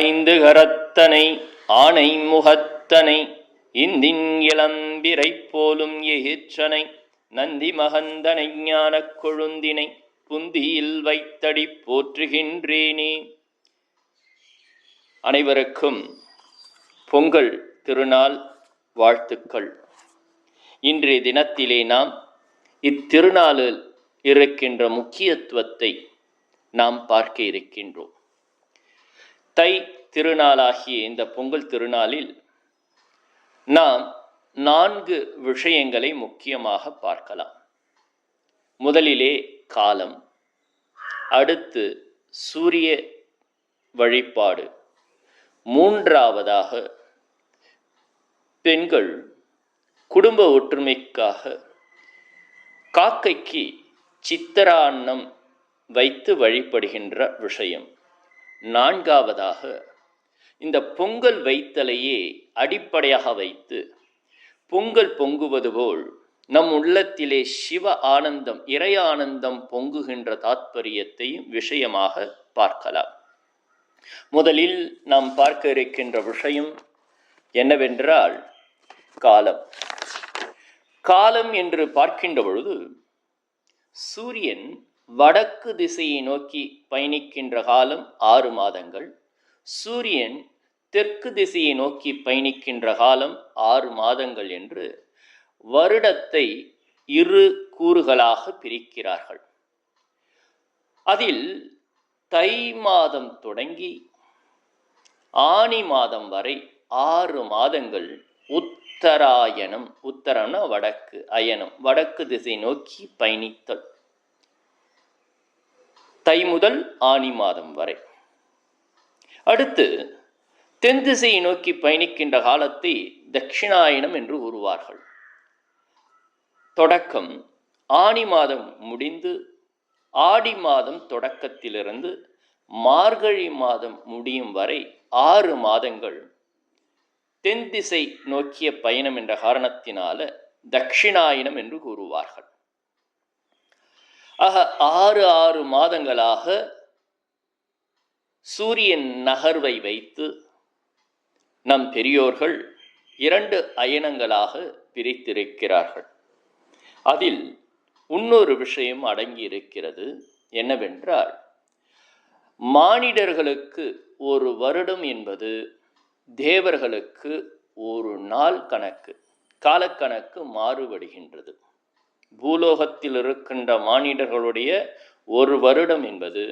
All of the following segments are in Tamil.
ஐந்து கரத்தனை ஆனை முகத்தனை இந்தின் இளம்பிரை போலும் எகிற்றனை நந்தி மகந்தனை ஞானக் கொழுந்தினை புந்தியில் வைத்தடி போற்றுகின்றேனே. அனைவருக்கும் பொங்கல் திருநாள் வாழ்த்துக்கள். இன்றைய தினத்திலே நாம் இத்திருநாளில் இருக்கின்ற முக்கியத்துவத்தை நாம் பார்க்க இருக்கின்றோம். தை திருநாளாகிய இந்த பொங்கல் திருநாளில் நாம் நான்கு விஷயங்களை முக்கியமாக பார்க்கலாம். முதலிலே காலம் அடுத்து சூரிய வழிபாடு மூன்றாவதாக பெண்கள் குடும்ப ஒற்றுமைக்காக காக்கைக்கு சித்தரான்னம் வைத்து வழிபடுகின்ற விஷயம். நான்காவதாக இந்த பொங்கல் வைத்தலையே அடிப்படையாக வைத்து பொங்கல் பொங்குவது போல் நம் உள்ளத்திலே சிவ ஆனந்தம் இறை ஆனந்தம் பொங்குகின்ற தாத்பரியத்தையும் விஷயமாக பார்க்கலாம். முதலில் நாம் பார்க்க இருக்கின்ற விஷயம் என்னவென்றால் காலம். காலம் என்று பார்க்கின்ற பொழுது சூரியன் வடக்கு திசையை நோக்கி பயணிக்கின்ற காலம் ஆறு மாதங்கள். சூரியன் தெற்கு திசையை நோக்கி பயணிக்கின்ற காலம் ஆறு மாதங்கள் என்று வருடத்தை இரு கூறுகளாக பிரிக்கிறார்கள். அதில் தை மாதம் தொடங்கி ஆனி மாதம் வரை ஆறு மாதங்கள் உத்தராயணம் உத்தரம்னா வடக்கு அயனம் வடக்கு திசை நோக்கி பயணித்தல். தை முதல் ஆனி மாதம் வரை. அடுத்து தென் திசையை நோக்கி பயணிக்கின்ற காலத்தை தட்சிணாயனம் என்று கூறுவார்கள். தொடக்கம் ஆனி மாதம் முடிந்து ஆடி மாதம் தொடக்கத்திலிருந்து மார்கழி மாதம் முடியும் வரை ஆறு மாதங்கள் தென் திசை நோக்கிய பயணம் என்ற காரணத்தினால தட்சிணாயனம் என்று கூறுவார்கள். ஆக ஆறு ஆறு மாதங்களாக சூரியன் நகர்வை வைத்து நம் பெரியோர்கள் இரண்டு அயனங்களாக பிரித்திருக்கிறார்கள். அதில் இன்னொரு விஷயம் அடங்கி இருக்கிறது என்னவென்றால் மானிடர்களுக்கு ஒரு வருடம் என்பது தேவர்களுக்கு ஒரு நாள் கணக்கு காலக்கணக்கு மாறுபடுகின்றது. பூலோகத்தில் இருக்கின்ற மானிடர்களுடைய ஒரு வருடம் என்பது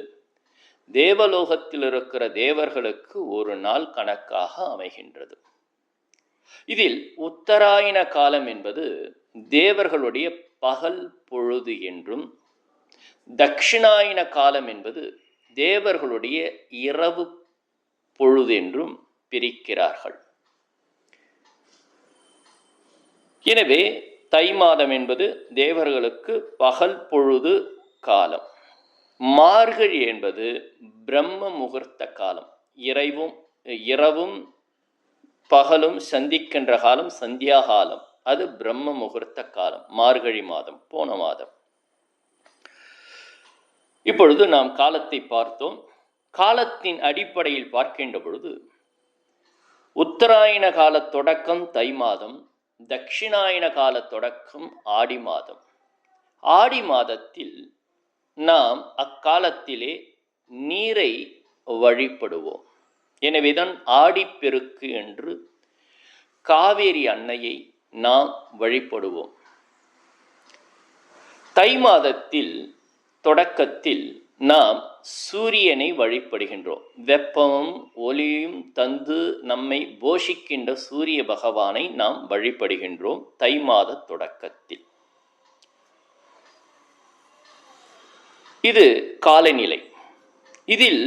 தேவலோகத்தில் இருக்கிற தேவர்களுக்கு ஒரு நாள் கணக்காக அமைகின்றது. இதில் உத்தராயண காலம் என்பது தேவர்களுடைய பகல் பொழுது என்றும் தட்சிணாயன காலம் என்பது தேவர்களுடைய இரவு பொழுது என்றும் பிரிக்கிறார்கள். எனவே தை மாதம் என்பது தேவர்களுக்கு பகல் பொழுது காலம். மார்கழி என்பது பிரம்ம முகூர்த்த காலம். இறைவும் இரவும் பகலும் சந்திக்கின்ற காலம் சந்தியா காலம். அது பிரம்ம முகூர்த்த காலம் மார்கழி மாதம் போன மாதம். இப்பொழுது நாம் காலத்தை பார்த்தோம். காலத்தின் அடிப்படையில் பார்க்கின்ற பொழுது உத்தராயண கால தொடக்கம் தை மாதம் தட்சிணாயன கால தொடக்கம் ஆடி மாதம். ஆடி மாதத்தில் நாம் அக்காலத்திலே நீரை வழிபடுவோம். எனவேதான் ஆடிப்பெருக்கு என்று காவேரி அன்னையை நாம் வழிபடுவோம். தை மாதத்தில் தொடக்கத்தில் நாம் சூரியனை வழிபடுகின்றோம். வெப்பமும் ஒளியும் தந்து நம்மை போஷிக்கின்ற சூரிய பகவானை நாம் வழிபடுகின்றோம் தை மாத தொடக்கத்தில். இது காலநிலை. இதில்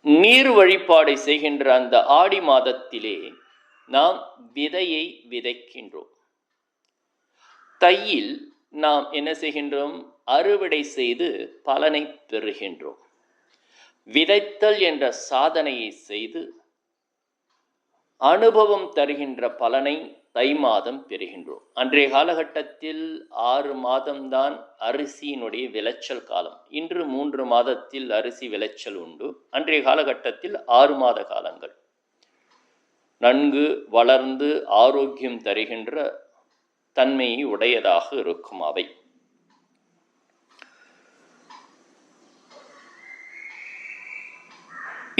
நீர் வழிபாடை செய்கின்ற அந்த ஆடி மாதத்திலே நாம் விதையை விதைக்கின்றோம். தையில் நாம் என்ன செய்கின்றோம்? அறுவடை செய்து பலனை பெறுகின்றோம். விதைத்தல் என்ற சாதனையை செய்து அனுபவம் தருகின்ற பலனை தை மாதம் பெறுகின்றோம். அன்றைய காலகட்டத்தில் ஆறு மாதம்தான் அரிசியினுடைய விளைச்சல் காலம். இன்று மூன்று மாதத்தில் அரிசி விளைச்சல் உண்டு. அன்றைய காலகட்டத்தில் ஆறு மாத காலங்கள். நன்கு வளர்ந்து ஆரோக்கியம் தருகின்ற தன்மையை உடையதாக இருக்கும் அவை.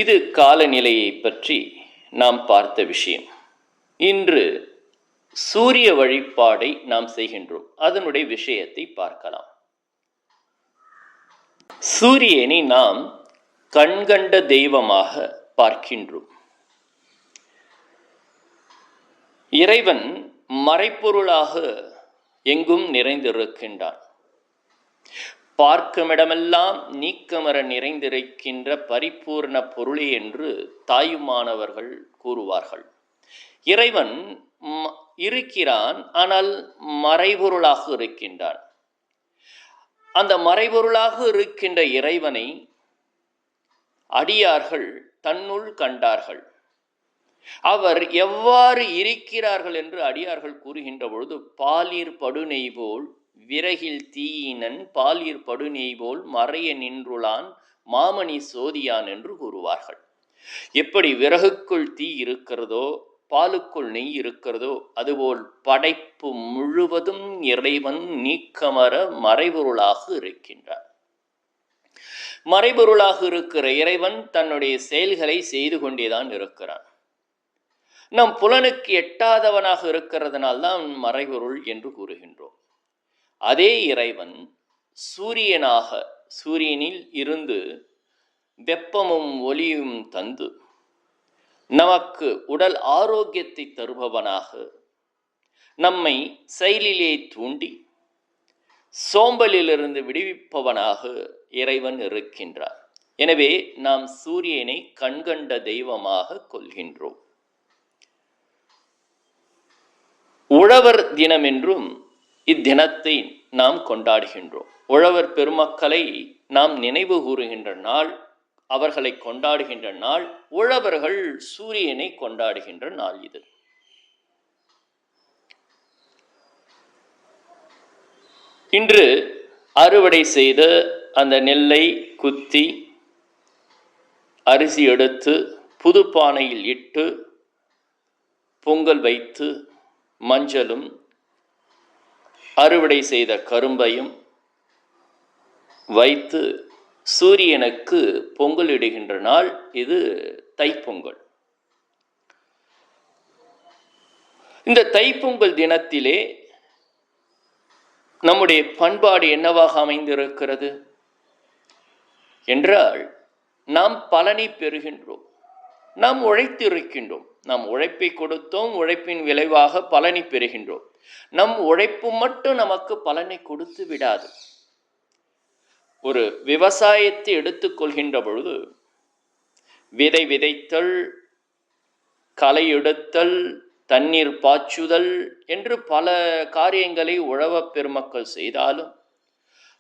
இது காலநிலையை பற்றி நாம் பார்த்த விஷயம். இன்று சூரிய வழிபாடை நாம் செய்கின்றோம். அதனுடைய விஷயத்தை பார்க்கலாம். சூரியனை நாம் கண்கண்ட தெய்வமாக பார்க்கின்றோம். இறைவன் மறைப்பொருளாக எங்கும் நிறைந்திருக்கின்றான். பார்க்குமிடமெல்லாம் நீக்கமர நிறைந்திருக்கின்ற பரிபூர்ண பொருளே என்று தாயுமானவர்கள் கூறுவார்கள். இறைவன் இருக்கிறான் ஆனால் மறைபொருளாக இருக்கின்றான். அந்த மறைபொருளாக இருக்கின்ற இறைவனை அடியார்கள் தன்னுள் கண்டார்கள். அவர் எவ்வாறு இருக்கிறார்கள் என்று அடியார்கள் கூறுகின்ற பொழுது பாலிர் படுநெய் போல் விறகில் தீயினன் பாலீர் படுநெய் போல் மறைய நின்றுளான் மாமணி சோதியான் என்று கூறுவார்கள். எப்படி விறகுக்குள் தீ இருக்கிறதோ பாலுக்குள் நெய் இருக்கிறதோ அதுபோல் படைப்பு முழுவதும் இறைவன் நீக்கமர மறைபொருளாக இருக்கின்றார் மறைபொருளாக இருக்கிற இறைவன் தன்னுடைய செயல்களை செய்து கொண்டேதான் இருக்கிறான். நம் புலனுக்கு எட்டாதவனாக இருக்கிறதுனால்தான் மறைபொருள் என்று கூறுகின்றோம். அதே இறைவன் சூரியனாக சூரியனில் இருந்து வெப்பமும் ஒளியும் தந்து நமக்கு உடல் ஆரோக்கியத்தை தருபவனாக நம்மை செயலிலே தூண்டி சோம்பலிலிருந்து விடுவிப்பவனாக இறைவன் இருக்கின்றார். எனவே நாம் சூரியனை கண்கண்ட தெய்வமாக கொள்கின்றோம். உழவர் தினம் என்றும் இத்தினத்தை நாம் கொண்டாடுகின்றோம். உழவர் பெருமக்களை நாம் நினைவு கூறுகின்ற நாள் அவர்களை கொண்டாடுகின்ற நாள் உழவர்கள் சூரியனை கொண்டாடுகின்ற நாள் இது. இன்று அறுவடை செய்த அந்த நெல்லை குத்தி அரிசி எடுத்து புது பானையில் இட்டு பொங்கல் வைத்து மஞ்சளும் அறுவடை செய்த கரும்பையும் வைத்து சூரியனுக்கு பொங்கல் இடுகின்ற நாள் இது தைப்பொங்கல். இந்த தைப்பொங்கல் தினத்திலே நம்முடைய பண்பாடு என்னவாக அமைந்திருக்கிறது? என்றால் நாம் பலனை பெறுகின்றோம் நாம் உழைத்திருக்கின்றோம். நாம் உழைப்பை கொடுத்தோம் உழைப்பின் விளைவாக பலனை பெறுகின்றோம். நம் உழைப்பு மட்டும் நமக்கு பலனை கொடுத்து விடாது. ஒரு விவசாயத்தை எடுத்துக்கொள்கின்ற பொழுது விதை விதைத்தல் களை எடுத்தல் தண்ணீர் பாய்ச்சுதல் என்று பல காரியங்களை உழவப் பெருமக்கள் செய்தாலும்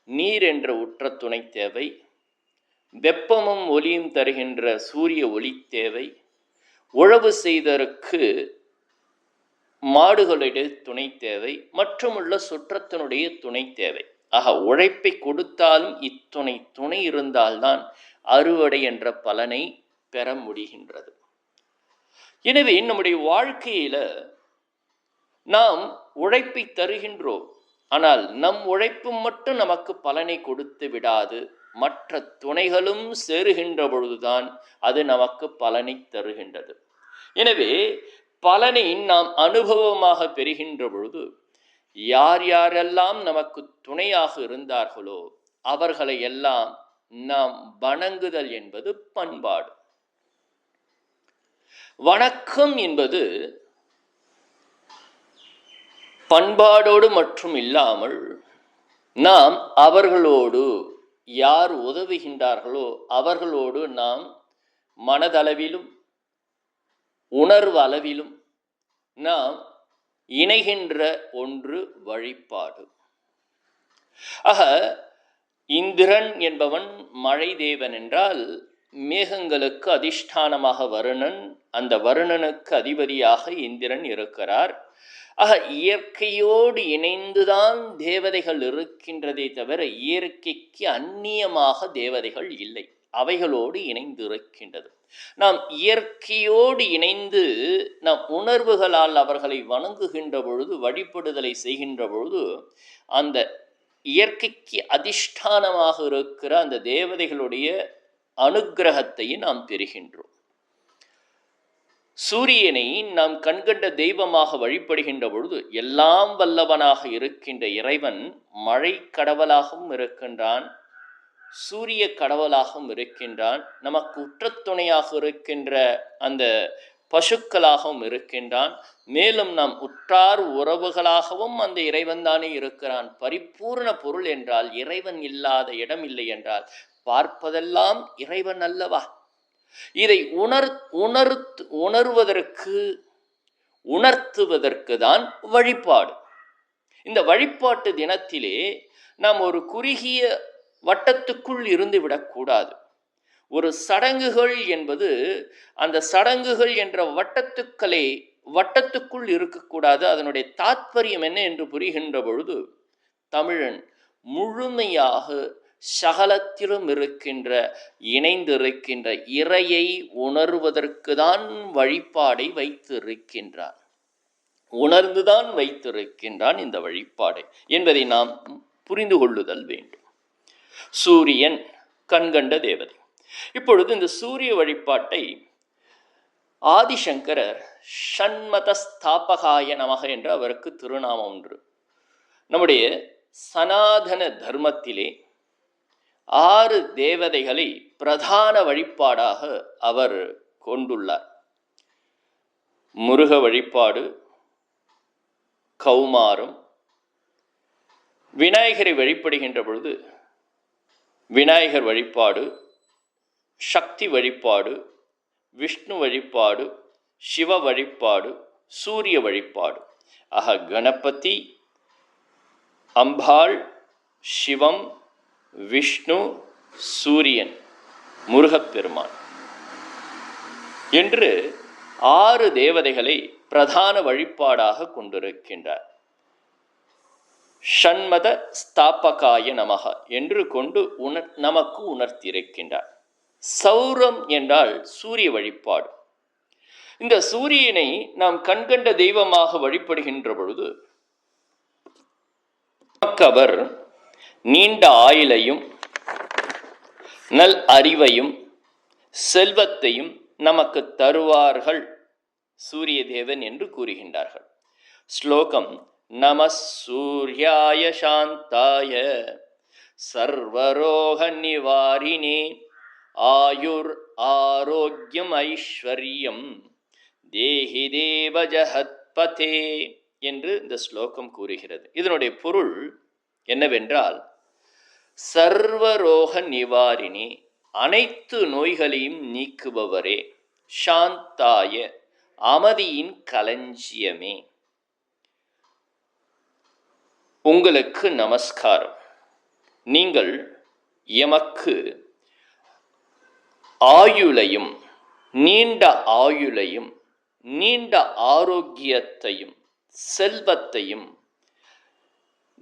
நீர் என்ற உற்ற துணை தேவை வெப்பமும் ஒளியும் தருகின்ற சூரிய ஒளி தேவை உழவு செய்தற்கு மாடுகளுடைய துணை தேவை மற்றுமுள்ள சுற்றத்தினுடைய துணை தேவை. ஆக உழைப்பை கொடுத்தாலும் இத்துணை துணை இருந்தால்தான் அறுவடை என்ற பலனை பெற முடிகின்றது. எனவே நம்முடைய வாழ்க்கையில நாம் உழைப்பை தருகின்றோம். ஆனால் நம் உழைப்பு மட்டும் நமக்கு பலனை கொடுத்து விடாது. மற்ற துணைகளும் சேருகின்ற பொழுதுதான் அது நமக்கு பலனை தருகின்றது. எனவே பலனை நாம் அனுபவமாக பெறுகின்ற பொழுது யார் யாரெல்லாம் நமக்கு துணையாக இருந்தார்களோ அவர்களை எல்லாம் நாம் வணங்குதல் என்பது பண்பாடு. வணக்கம் என்பது பண்பாடோடு மற்றும் இல்லாமல் நாம் அவர்களோடு யார் உதவுகின்றார்களோ அவர்களோடு நாம் மனதளவிலும் உணர்வு அளவிலும் நாம் இணைகின்ற ஒன்று வழிபாடு. ஆக இந்திரன் என்பவன் மழை தேவன் என்றால் மேகங்களுக்கு அதிஷ்டானமாக வருணன் அந்த வருணனுக்கு அதிபதியாக இந்திரன் இருக்கிறார். ஆக இயற்கையோடு இணைந்துதான் தேவதைகள் இருக்கின்றதே தவிர இயற்கைக்கு அந்நியமாக தேவதைகள் இல்லை. அவைகளோடு இணைந்து இருக்கின்றது நாம் இயற்கையோடு இணைந்து நம் உணர்வுகளால் அவர்களை வணங்குகின்ற பொழுது வழிபடுதலை செய்கின்ற பொழுது அந்த இயற்கைக்கு அதிஷ்டானமாக இருக்கிற அந்த தேவதைகளுடைய அனுக்கிரகத்தை நாம் பெறுகின்றோம். சூரியனை நாம் கண்கண்ட தெய்வமாக வழிபடுகின்ற பொழுது எல்லாம் வல்லவனாக இருக்கின்ற இறைவன் மழை கடவுளாகவும் இருக்கின்றான் சூரிய கடவுளாகவும் இருக்கின்றான் நமக்கு உற்றத்துணையாக இருக்கின்ற அந்த பசுக்களாகவும் இருக்கின்றான். மேலும் நாம் உற்றார் உறவுகளாகவும் அந்த இறைவன் தானே இருக்கிறான். பரிபூர்ண பொருள் என்றால் இறைவன் இல்லாத இடம் இல்லை என்றால் பார்ப்பதெல்லாம் இறைவன் அல்லவா? இதை உணர் உணர்த்து உணர்வதற்கு உணர்த்துவதற்கு தான் வழிபாடு. இந்த வழிபாட்டு தினத்திலே நாம் ஒரு குறுகிய வட்டத்துக்குள் இருந்து விடக்கூடாது ஒரு சடங்குகள் என்பது அந்த சடங்குகள் என்ற வட்டத்துக்களை வட்டத்துக்குள் இருக்கக்கூடாது அதனுடைய தாத்பரியம் என்ன என்று புரிகின்ற பொழுது தமிழன் முழுமையாக சகலத்திலும் இருக்கின்ற இணைந்திருக்கின்ற இறையை உணர்வதற்கு தான் வழிபாடை வைத்திருக்கின்றான். உணர்ந்துதான் வைத்திருக்கின்றான் இந்த வழிபாடை என்பதை நாம் புரிந்து கொள்ளுதல் வேண்டும். சூரியன் கண்கண்ட தேவதை. இப்பொழுது இந்த சூரிய வழிபாட்டை ஆதிசங்கரர் ஷண்மத ஸ்தாபகாய நமக என்று அவருக்கு திருநாமம் ஒன்று நம்முடைய சனாதன தர்மத்திலே ஆறு தேவதைகளை பிரதான வழிபாடாக அவர் கொண்டுள்ளார். முருக வழிபாடு கௌமாரம் விநாயகரை வழிபடுகின்ற பொழுது விநாயகர் வழிபாடு சக்தி வழிபாடு விஷ்ணு வழிபாடு சிவ வழிபாடு சூரிய வழிபாடு. ஆக கணபதி அம்பாள் சிவம் விஷ்ணு சூரியன் முருகப்பெருமான் என்று ஆறு தேவதைகளை பிரதான வழிபாடாக கொண்டிருக்கின்றார். ஷண்மத ஸ்தாபகாய நமக என்று கொண்டு உணர் நமக்கு உணர்த்தியிருக்கின்றார். சௌரம் என்றால் சூரிய வழிபாடு. இந்த சூரியனை நாம் கண்கண்ட தெய்வமாக வழிபடுகின்ற பொழுது நமக்கு அவர் நீண்ட ஆயுளையும் நல் அறிவையும் செல்வத்தையும் நமக்கு தருவார்கள் சூரிய தேவன் என்று கூறுகின்றார்கள். ஸ்லோகம் நம சூர்யாய சாந்தாய சர்வரோக நிவாரிணே ஆயுர் ஆரோக்கியம் ஐஸ்வர்யம் தேஹி தேவ ஜஹத்பதே என்று இந்த ஸ்லோகம் கூறுகிறது. இதனுடைய பொருள் என்னவென்றால் சர்வரோக நிவாரிணி அனைத்து நோய்களையும் நீக்குபவரே சாந்தாய அமைதியின் களஞ்சியமே. உங்களுக்கு நமஸ்காரம். நீங்கள் எமக்கு ஆயுளையும் நீண்ட ஆயுளையும் நீண்ட ஆரோக்கியத்தையும் செல்வத்தையும்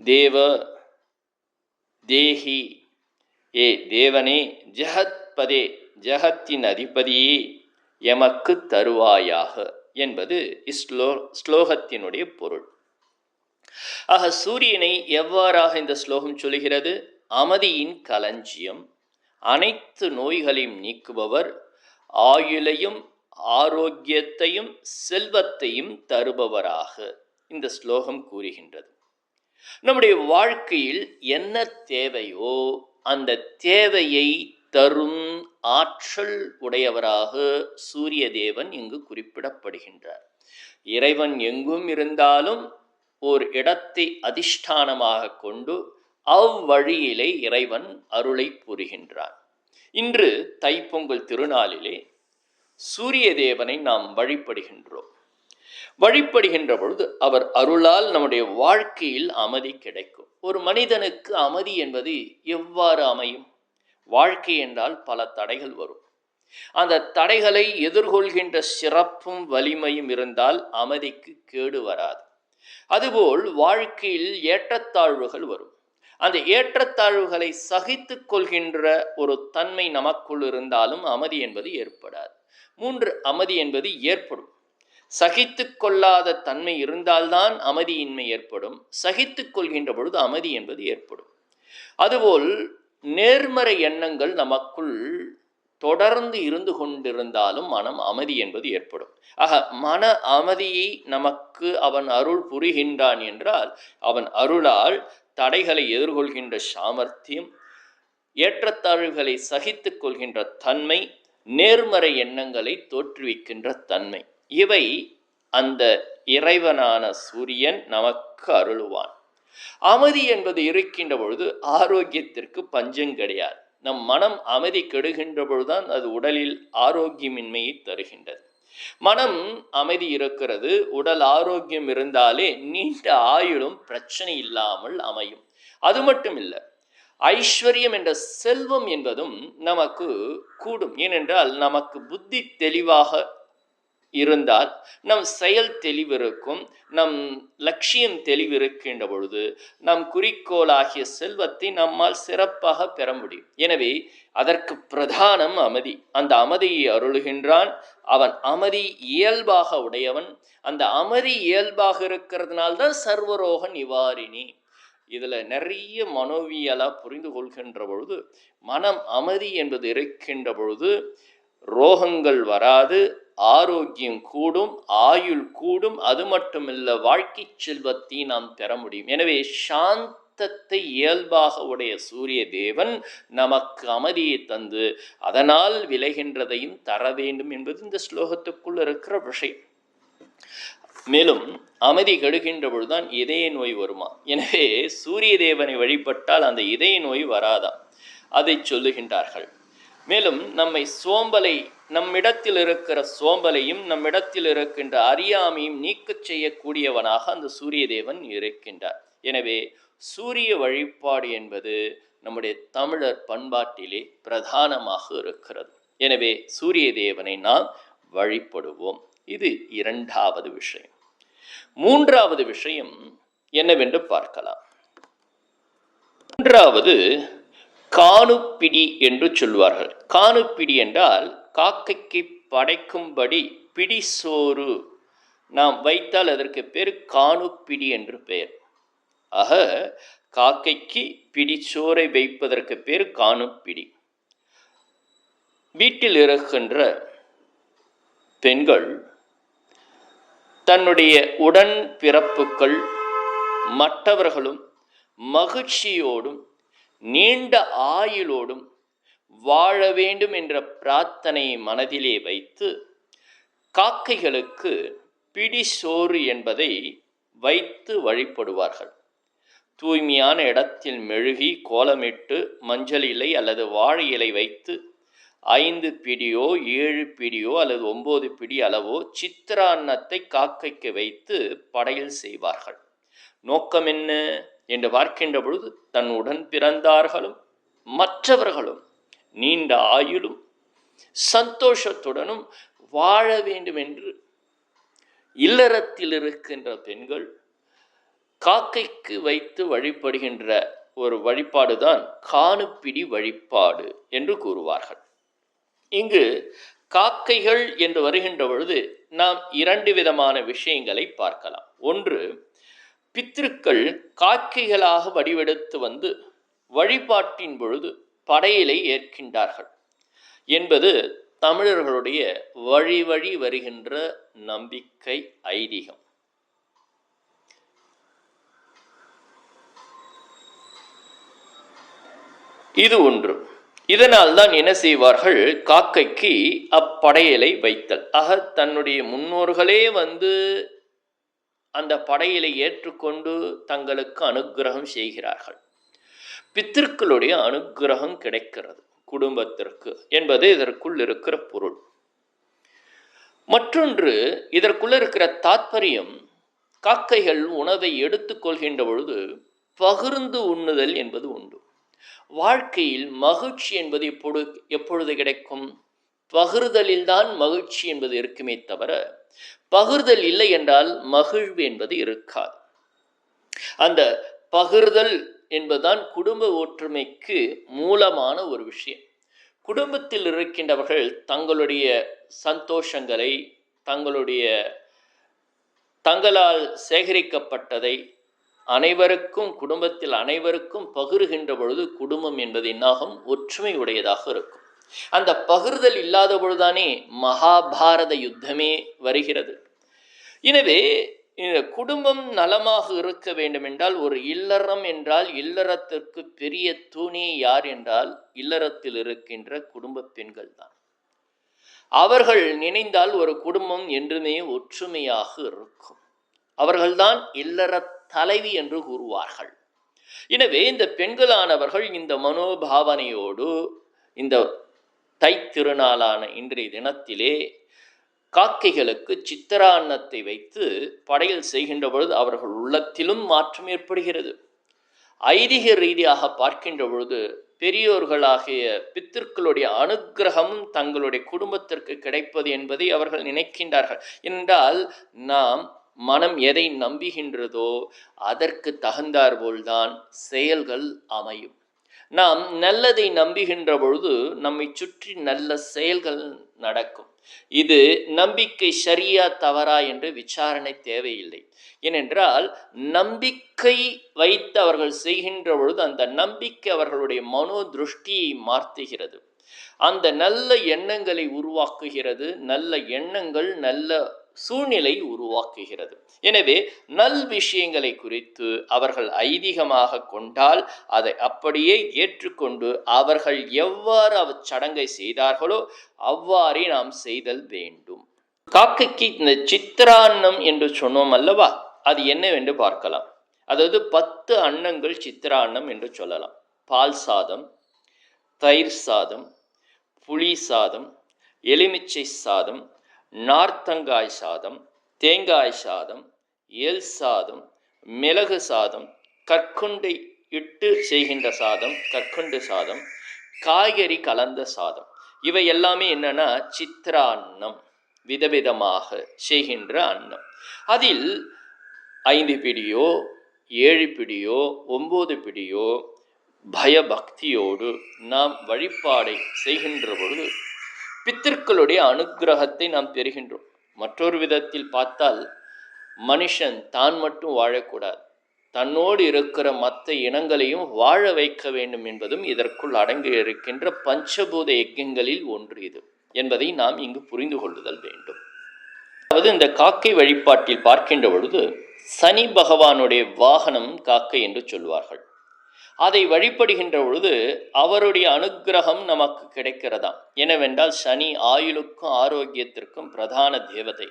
தேவ தேஹி ஏ தேவனே ஜெகத்பதே ஜெகத்தின் அதிபதியே எமக்கு தருவாயாக என்பது இஸ்லோ ஸ்லோகத்தினுடைய பொருள். ஆக சூரியனை எவ்வாறாக இந்த ஸ்லோகம் சொல்கிறது அமதியின் களஞ்சியம் அனைத்து நோய்களையும் நீக்குபவர் ஆயுளையும் ஆரோக்கியத்தையும் செல்வத்தையும் தருபவராக இந்த ஸ்லோகம் கூறுகின்றது. நம்முடைய வாழ்க்கையில் என்ன தேவையோ அந்த தேவையை தரும் ஆற்றல் உடையவராக சூரிய தேவன் இங்கு குறிப்பிடப்படுகின்றார். இறைவன் எங்கும் இருந்தாலும் ஓர் இடத்தை அதிஷ்டானமாக கொண்டு அவ்வழியிலே இறைவன் அருளை புரிகின்றான். இன்று தைப்பொங்கல் திருநாளிலே சூரிய தேவனை நாம் வழிபடுகின்றோம். வழிபடுகின்ற பொழுது அவர் அருளால் நம்முடைய வாழ்க்கையில் அமைதி கிடைக்கும். ஒரு மனிதனுக்கு அமைதி என்பது எவ்வாறு அமையும்? வாழ்க்கை என்றால் பல தடைகள் வரும். அந்த தடைகளை எதிர்கொள்கின்ற சிறப்பும் வலிமையும் இருந்தால் அமைதிக்கு கேடு வராது. அதுபோல் வாழ்க்கையில் ஏற்றத்தாழ்வுகள் வரும். அந்த ஏற்றத்தாழ்வுகளை சகித்து கொள்கின்ற ஒரு தன்மை நமக்குள் இருந்தாலும் அமைதி என்பது ஏற்படாது. மூன்று அமைதி என்பது ஏற்படும். சகித்து கொள்ளாத தன்மை இருந்தால்தான் அமைதியின்மை ஏற்படும். சகித்து கொள்கின்ற பொழுது அமைதி என்பது ஏற்படும். அதுபோல் நேர்மறை எண்ணங்கள் நமக்குள் தொடர்ந்து இருந்து கொண்டிருந்தாலும் மனம் அமைதி என்பது ஏற்படும். ஆக மன அமைதியை நமக்கு அவன் அருள் புரிகின்றான் என்றால் அவன் அருளால் தடைகளை எதிர்கொள்கின்ற சாமர்த்தியம் ஏற்றத்தாழ்வுகளை சகித்து கொள்கின்ற தன்மை நேர்மறை எண்ணங்களை தோற்றுவிக்கின்ற தன்மை. இவை அந்த இறைவனான சூரியன் நமக்கு அருளுவான். அமைதி என்பது இருக்கின்ற பொழுது ஆரோக்கியத்திற்கு பஞ்சம் கிடையாது. நம் மனம் அமைதி கெடுகின்ற பொழுதுதான் அது உடலில் ஆரோக்கியமின்மையை தருகின்றது. மனம் அமைதி இருக்கிறது உடல் ஆரோக்கியம் இருந்தாலே நீண்ட ஆயுளும் பிரச்சனை இல்லாமல் அமையும். அது மட்டும் இல்லை ஐஸ்வர்யம் என்ற செல்வம் என்பதும் நமக்கு கூடும். ஏனென்றால் நமக்கு புத்தி தெளிவாக இருந்தால் நம் செயல் தெளிவிருக்கும் நம் லட்சியம் தெளிவிருக்கின்ற பொழுது நம் குறிக்கோளாகிய செல்வத்தை நம்மால் சிறப்பாக பெற முடியும். எனவே அதற்கு பிரதானம் அமைதி. அந்த அமைதியை அருளுகின்றான். அவன் அமைதி இயல்பாக உடையவன். அந்த அமைதி இயல்பாக இருக்கிறதுனால்தான் சர்வரோக நிவாரிணி. இதில் நிறைய மனோவியலாக புரிந்து கொள்கின்ற பொழுது மனம் அமைதி என்பது இருக்கின்ற பொழுது ரோகங்கள் வராது ஆரோக்கியம் கூடும் ஆயுள் கூடும் அது மட்டுமில்ல வாழ்க்கை செல்வத்தை நாம் பெற முடியும். எனவே சாந்தத்தை இயல்பாக உடைய சூரிய தேவன் நமக்கு அமைதியை தந்து அதனால் விளைகின்றதையும் தர வேண்டும் என்பது இந்த ஸ்லோகத்துக்குள் இருக்கிற விஷயம். மேலும் அமைதி கெடுகின்ற பொழுதுதான் இதய நோய் வருமா? எனவே சூரிய தேவனை வழிபட்டால் அந்த இதய நோய் வராதாம் அதை சொல்லுகின்றார்கள். மேலும் நம்மை சோம்பலை நம்மிடத்தில் இருக்கிற சோம்பலையும் நம்மிடத்தில் இருக்கின்ற அறியாமையும் நீக்கச் செய்யக்கூடியவனாக அந்த சூரிய தேவன் இருக்கின்றார். எனவே சூரிய வழிபாடு என்பது நம்முடைய தமிழர் பண்பாட்டிலே பிரதானமாக இருக்கிறது. எனவே சூரிய தேவனை நாம் வழிபடுவோம். இது இரண்டாவது விஷயம். மூன்றாவது விஷயம் என்னவென்று பார்க்கலாம். மூன்றாவது காணுப்பிடி என்று சொல்வார்கள். காணுப்பிடி என்றால் காக்கைக்கு படைக்கும்படி பிடி சோறு. நாம் வைத்தால் அதற்கு பேர் காணுப்பிடி என்று பெயர். ஆக காக்கைக்கு பிடிச்சோரை வைப்பதற்கு பேர் காணுப்பிடி. வீட்டில் இருக்கின்ற பெண்கள் தன்னுடைய உடன் பிறப்புக்கள் மற்றவர்களும் மகிழ்ச்சியோடும் நீண்ட ஆயுளோடும் வாழ வேண்டும் என்ற பிரார்த்தனையை மனதிலே வைத்து காக்கைகளுக்கு பிடிசோறு என்பதை வைத்து வழிபடுவார்கள். தூய்மையான இடத்தில் மெழுகி கோலமிட்டு மஞ்சள் இலை அல்லது வாழை இலை வைத்து ஐந்து பிடியோ ஏழு பிடியோ அல்லது ஒன்பது பிடி அளவோ சித்திரான்னத்தை காக்கைக்கு வைத்து படையல் செய்வார்கள். நோக்கம் என்ன? என்று பார்க்கின்ற பொழுது தன் உடன் பிறந்தார்களும் மற்றவர்களும் நீண்ட ஆயுளும் சந்தோஷத்துடனும் வாழ வேண்டும் என்று இல்லறத்தில் இருக்கின்ற பெண்கள் காக்கைக்கு வைத்து வழிபடுகின்ற ஒரு வழிபாடுதான் காணுப்பிடி வழிபாடு என்று கூறுவார்கள். இங்கு காக்கைகள் என்று வருகின்ற பொழுது நாம் இரண்டு விதமான விஷயங்களை பார்க்கலாம். ஒன்று காக்கைகளாக வடிவெடுத்து வந்து வழிபாட்டின் பொழுது படையலை ஏற்கின்றார்கள் என்பது தமிழர்களுடைய வழி வழி வருகின்ற நம்பிக்கை ஐதீகம். இது ஒன்று. இதனால் தான் என்ன செய்வார்கள்? காக்கைக்கு அப்படையலை வைத்தல். ஆக தன்னுடைய முன்னோர்களே வந்து அந்த படையிலே ஏற்றுக்கொண்டு தங்களுக்கு அனுக்கிரகம் செய்கிறார்கள். பித்திருக்களுடைய அனுக்கிரகம் கிடைக்கிறது குடும்பத்திற்கு என்பது இதற்குள் இருக்கிற பொருள். மற்றொன்று இதற்குள்ள இருக்கிற தாத்பரியம் காக்கைகள் உணவை எடுத்துக்கொள்கின்ற பொழுது பகிர்ந்து உண்ணுதல் என்பது உண்டு. வாழ்க்கையில் மகிழ்ச்சி என்பது எப்பொழுது எப்பொழுது கிடைக்கும்? பகிர்தலில்தான் மகிழ்ச்சி என்பது இருக்குமே தவிர பகிர்தல் இல்லை என்றால் மகிழ்வு என்பது இருக்காது. அந்த பகிர்தல் என்பதுதான் குடும்ப ஒற்றுமைக்கு மூலமான ஒரு விஷயம். குடும்பத்தில் இருக்கின்றவர்கள் தங்களுடைய சந்தோஷங்களை தங்களுடைய தங்களால் சேகரிக்கப்பட்டதை அனைவருக்கும் குடும்பத்தில் அனைவருக்கும் பகிர்கின்ற பொழுது குடும்பம் என்பது என்னாகும் ஒற்றுமை உடையதாக இருக்கும். அந்த பகிர்தல் இல்லாத பொழுதுதானே மகாபாரத யுத்தமே வருகிறது. எனவே இந்த குடும்பம் நலமாக இருக்க வேண்டும் என்றால் ஒரு இல்லறம் என்றால் இல்லறத்திற்கு பெரிய தூணே யார் என்றால் இல்லறத்தில் இருக்கின்ற குடும்ப பெண்கள் தான். அவர்கள் நினைந்தால் ஒரு குடும்பம் என்றுமே ஒற்றுமையாக இருக்கும். அவர்கள்தான் இல்லற தலைவி என்று கூறுவார்கள். எனவே இந்த பெண்களானவர்கள் இந்த மனோபாவனையோடு இந்த தைத்திருநாளான இன்றைய தினத்திலே காக்கைகளுக்கு சித்திரான்னத்தை வைத்து படையல் செய்கின்ற பொழுது அவர்கள் உள்ளத்திலும் மாற்றம் ஏற்படுகிறது. ஐதீக ரீதியாக பார்க்கின்ற பொழுது பெரியோர்களாகிய பித்திருக்களுடைய அனுகிரகமும் தங்களுடைய குடும்பத்திற்கு கிடைப்பது என்பதை அவர்கள் நினைக்கின்றார்கள். என்றால் நாம் மனம் எதை நம்புகின்றதோ அதற்கு தகுந்தாற்போல்தான் செயல்கள் அமையும். நாம் நல்லதை நம்புகின்ற பொழுது நம்மை சுற்றி நல்ல செயல்கள் நடக்கும். இது நம்பிக்கை சரியா தவறா என்று விசாரணை தேவையில்லை. ஏனென்றால் நம்பிக்கை வைத்து அவர்கள் செய்கின்ற பொழுது அந்த நம்பிக்கை அவர்களுடைய மனோ திருஷ்டியை மாற்றுகிறது. அந்த நல்ல எண்ணங்களை உருவாக்குகிறது. நல்ல எண்ணங்கள் நல்ல சூழ்நிலை உருவாக்குகிறது. எனவே நல் விஷயங்களை குறித்து அவர்கள் ஐதீகமாக கொண்டால் அதை அப்படியே ஏற்றுக்கொண்டு அவர்கள் எவ்வாறு அச்சடங்கை செய்தார்களோ அவ்வாறே நாம் செய்தல் வேண்டும். காக்கைக்கு இந்த சித்திரான்னம் என்று சொன்னோம் அல்லவா? அது என்னவென்று பார்க்கலாம். அதாவது பத்து அன்னங்கள் சித்திரான்னம் என்று சொல்லலாம். பால் சாதம் தயிர் சாதம் புளி சாதம் எலுமிச்சை சாதம் நார்த்தங்காய் சாதம் தேங்காய் சாதம் எல் சாதம் மிளகு சாதம் கற்குண்டை இட்டு செய்கின்ற சாதம் கற்குண்டு சாதம் காய்கறி கலந்த சாதம். இவை எல்லாமே என்னன்னா சித்ரா அன்னம் விதவிதமாக செய்கின்ற அன்னம். அதில் ஐந்து பிடியோ ஏழு பிடியோ ஒம்பது பிடியோ பயபக்தியோடு நாம் வழிபாடை செய்கின்ற பொழுது பித்திருக்களுடைய அனுக்கிரகத்தை நாம் பெறுகின்றோம். மற்றொரு விதத்தில் பார்த்தால் மனுஷன் தான் மட்டும் வாழக்கூடாது. தன்னோடு இருக்கிற மற்ற இனங்களையும் வாழ வைக்க வேண்டும் என்பதும் இதற்குள் அடங்கி இருக்கின்ற பஞ்சபூத யஜ்யங்களில் ஒன்று இது என்பதை நாம் இங்கு புரிந்து கொள்ளுதல் வேண்டும். அதாவது இந்த காக்கை வழிபாட்டில் பார்க்கின்ற பொழுது சனி பகவானுடைய வாகனம் காக்கை என்று சொல்வார்கள். அதை வழிபடுகின்ற பொழுது அவருடைய அனுக்கிரகம் நமக்கு கிடைக்கிறதாம் எனவென்றால் சனி ஆயுளுக்கும் ஆரோக்கியத்திற்கும் பிரதான தேவதை.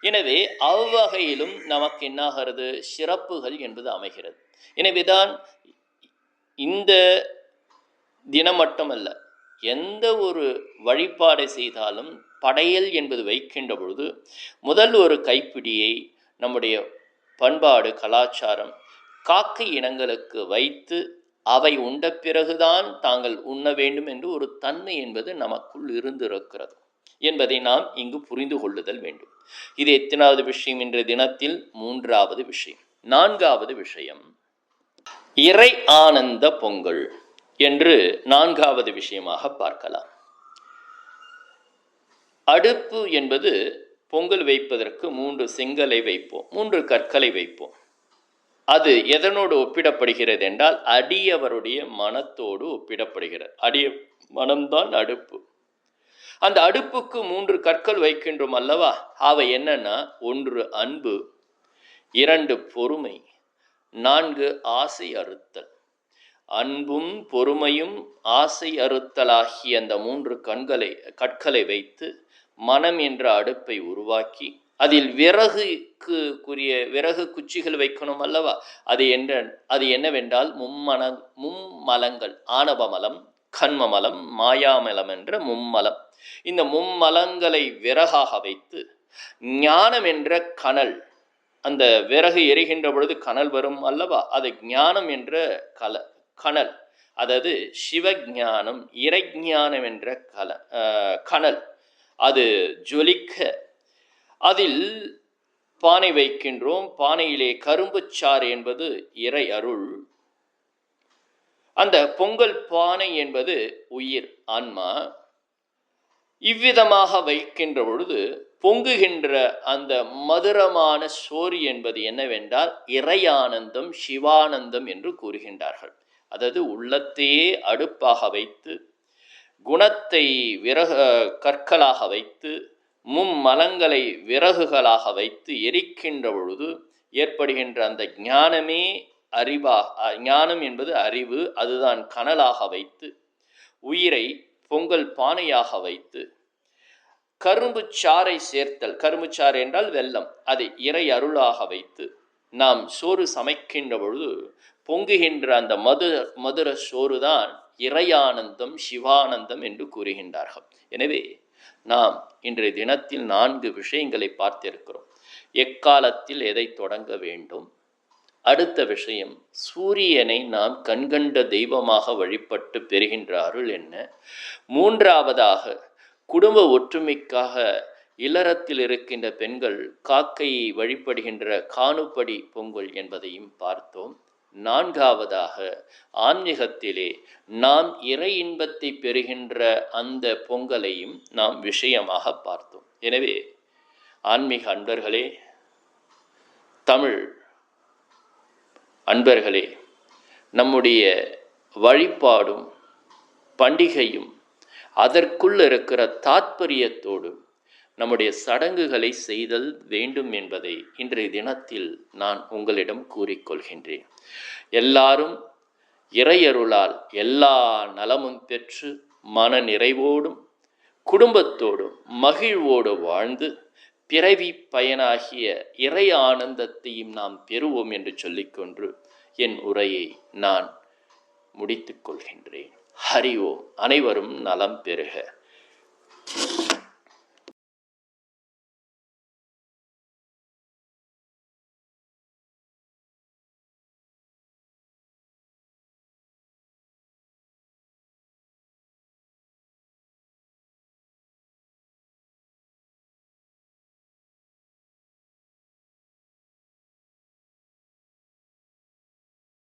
எனவே அவ்வகையிலும் நமக்கு என்னாகிறது? சிறப்புகள் என்பது அமைகிறது. எனவேதான் இந்த தினம் மட்டுமல்ல எந்த ஒரு வழிபாடை செய்தாலும் படையல் என்பது வைக்கின்ற பொழுது முதல் ஒரு கைப்பிடியை நம்முடைய பண்பாடு கலாச்சாரம் காக்கை இனங்களுக்கு வைத்து அவை உண்ட பிறகுதான் தாங்கள் உண்ண வேண்டும் என்று ஒரு தன்மை என்பது நமக்குள் இருந்திருக்கிறது என்பதை நாம் இங்கு புரிந்து கொள்ளுதல் வேண்டும். இது எத்தனாவது விஷயம் என்ற தினத்தில். மூன்றாவது விஷயம். நான்காவது விஷயம். இறை ஆனந்த பொங்கல் என்று நான்காவது விஷயமாக பார்க்கலாம். அடுப்பு என்பது பொங்கல் வைப்பதற்கு மூன்று செங்கலை வைப்போம். மூன்று கற்களை வைப்போம். அது எதனோடு ஒப்பிடப்படுகிறது என்றால் அடியவருடைய மனத்தோடு ஒப்பிடப்படுகிறது. அடிய மனம்தான் அடுப்பு. அந்த அடுப்புக்கு மூன்று கற்கள் வைக்கின்றோம் அல்லவா? அவை என்னன்னா ஒன்று அன்பு இரண்டு பொறுமை நான்கு ஆசை அறுத்தல். அன்பும் பொறுமையும் ஆசை அறுத்தலாகிய அந்த மூன்று கண்களை கற்களை வைத்து மனம் என்ற அடுப்பை உருவாக்கி அதில் விறகு கூறிய விறகு குச்சிகள் வைக்கணும் அல்லவா? அது என்ற அது என்னவென்றால் மும்மன மும்மலங்கள் ஆணவமலம் கண்மமலம் மாயாமலம் என்ற மும்மலம். இந்த மும்மலங்களை விறகாக வைத்து ஞானம் என்ற கனல் அந்த விறகு எரிகின்ற பொழுது கனல் வரும் அல்லவா? அது ஞானம் என்ற கல கனல். அதாவது சிவஞானம் இறைஞானம் என்ற கல கனல். அது ஜொலிக்க. அதில் பானை வைக்கின்றோம். பானையிலே கரும்புச்சாறு என்பது இறை அருள். அந்த பொங்கல் பானை என்பது உயிர் ஆன்மா. இவ்விதமாக வைக்கின்ற பொழுது பொங்குகின்ற அந்த மதுரமான சோறு என்பது என்னவென்றால் இறையானந்தம் சிவானந்தம் என்று கூறுகின்றார்கள். அதாவது உள்ளத்தையே அடுப்பாக வைத்து குணத்தை விறக கற்களாக வைத்து மும்மலங்களை விறகுகளாக வைத்து எரிக்கின்ற பொழுது ஏற்படுகின்ற அந்த ஞானமே அறிவா ஞானம் என்பது அறிவு அதுதான் கனலாக வைத்து உயிரை பொங்கல் பானையாக வைத்து கரும்பு சாறை சேர்த்தல் கரும்பு சாறு என்றால் வெல்லம் அதை இறை அருளாக வைத்து நாம் சோறு சமைக்கின்ற பொழுது பொங்குகின்ற அந்த மது மதுர சோறுதான் இறையானந்தம் சிவானந்தம் என்று கூறுகின்றார்கள். எனவே நாம் இன்றைய தினத்தில் நான்கு விஷயங்களை பார்த்திருக்கிறோம். எக்காலத்தில் எதை தொடங்க வேண்டும்? அடுத்த விஷயம் சூரியனை நாம் கண்கண்ட தெய்வமாக வழிபட்டு பெறுகின்ற அருள் என்ன? மூன்றாவதாக குடும்ப ஒற்றுமைக்காக இல்லறத்தில் இருக்கின்ற பெண்கள் காக்கையை வழிபடுகின்ற காணுப்படி பொங்கல் என்பதையும் பார்த்தோம். நான்காவதாக ஆன்மீகத்திலே நாம் இறை இன்பத்தை பெறுகின்ற அந்த பொங்கலையும் நாம் விஷயமாக பார்த்தோம். எனவே ஆன்மீக அன்பர்களே தமிழ் அன்பர்களே நம்முடைய வழிபாடும் பண்டிகையும் அதற்குள் இருக்கிற தாத்பரியத்தோடும் நம்முடைய சடங்குகளை செய்தல் வேண்டும் என்பதை இன்றைய தினத்தில் நான் உங்களிடம் கூறிக்கொள்கின்றேன். எல்லாரும் இறையருளால் எல்லா நலமும் பெற்று மன நிறைவோடும் குடும்பத்தோடும் மகிழ்வோடு வாழ்ந்து பிறவி பயனாகிய இறை ஆனந்தத்தையும் நாம் பெறுவோம் என்று சொல்லிக்கொண்டு என் உரையை நான் முடித்துக் கொள்கின்றேன். ஹரி ஓம். அனைவரும் நலம் பெறுக.